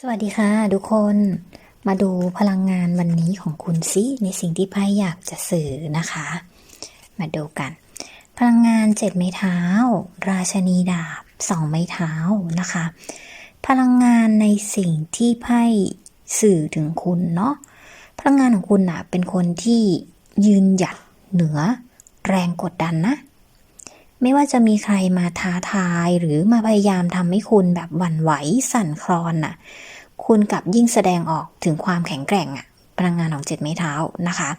สวัสดีค่ะทุกคนมาดูพลังงานวันนี้ของคุณซิในสิ่งที่ไพ่อยากจะสื่อนะคะ มาดูกัน พลังงานเจ็ดไม้เท้า ราชนีดาบสองไม้เท้านะคะ พลังงานในสิ่งที่ไพ่สื่อถึงคุณเนาะพลังงานของคุณอะเป็นคนที่ยืนหยัดเหนือแรงกดดันนะ ไม่ว่าจะมีใครมาท้าทายหรือมาพยายามทำให้คุณแบบหวั่นไหวสั่นคลอนน่ะ คุณกลับยิ่งแสดงออกถึงความแข็งแกร่งอะพลังงานของเจ็ดไม้เท้านะคะ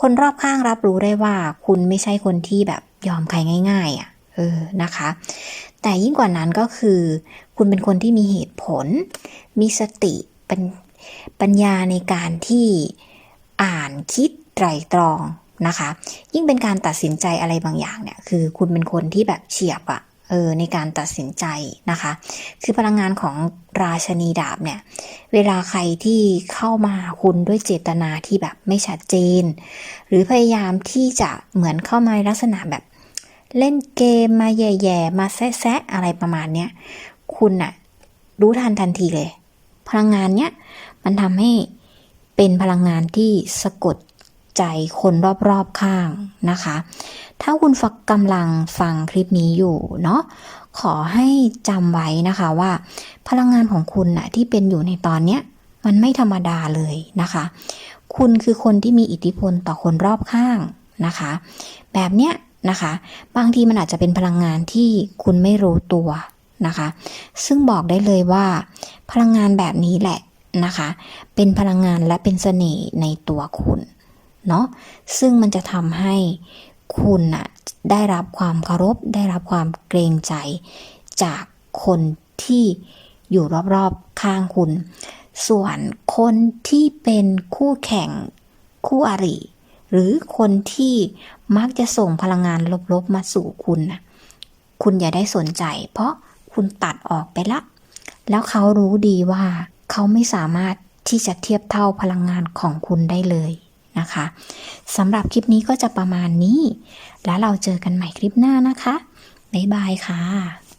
คนรอบข้างรับรู้ได้ว่าคุณไม่ใช่คนที่แบบยอมใครง่าย ๆอะเออนะคะ แต่ยิ่งกว่านั้นก็คือ คุณเป็นคนที่มีเหตุผล มีสติปัญปัญญาในการที่อ่านคิดไตรตรอง นะคะ ยิ่งเป็นการตัดสินใจอะไรบางอย่างเนี่ย คือคุณเป็นคนที่แบบเฉียบอะเออในการตัดสินใจนะคะ คือพลังงานของราชนีดาบเนี่ย เวลาใครที่เข้ามาคุณด้วยเจตนาที่แบบไม่ชัดเจน หรือพยายามที่จะเหมือนเข้ามาลักษณะแบบเล่นเกมมาแย่ๆมาแซะๆอะไรประมาณเนี้ยคุณอะรู้ทันทันทีเลย พลังงานเนี้ยมันทำให้เป็นพลังงานที่สะกด ใจคนรอบๆข้างนะคะ ถ้าคุณฟักกำลังฟังคลิปนี้อยู่เนาะขอให้จำไว้นะคะว่า พลังงานของคุณน่ะที่เป็นอยู่ในตอนเนี้ยมันไม่ธรรมดาเลยนะคะ คุณคือคนที่มีอิทธิพลต่อคนรอบข้างนะคะ แบบเนี้ยนะคะ บางทีมันอาจจะเป็นพลังงานที่คุณไม่รู้ตัวนะคะ ซึ่งบอกได้เลยว่า พลังงานแบบนี้แหละนะคะ เป็นพลังงานและเป็นเสน่ห์ในตัวคุณ เนาะซึ่งมันจะทำให้คุณน่ะได้รับความเคารพ ได้รับความเกรงใจ จากคนที่อยู่รอบๆข้างคุณ ส่วนคนที่เป็นคู่แข่งคู่อริ หรือคนที่มักจะส่งพลังงานลบๆมาสู่คุณน่ะคุณอย่าได้สนใจ เพราะคุณตัดออกไปละ แล้วเขารู้ดีว่า เขาไม่สามารถที่จะเทียบเท่าพลังงานของคุณได้เลย นะคะสำหรับคลิปนี้ก็จะประมาณนี้ แล้วเราเจอกันใหม่คลิปหน้านะคะ บ๊ายบายค่ะ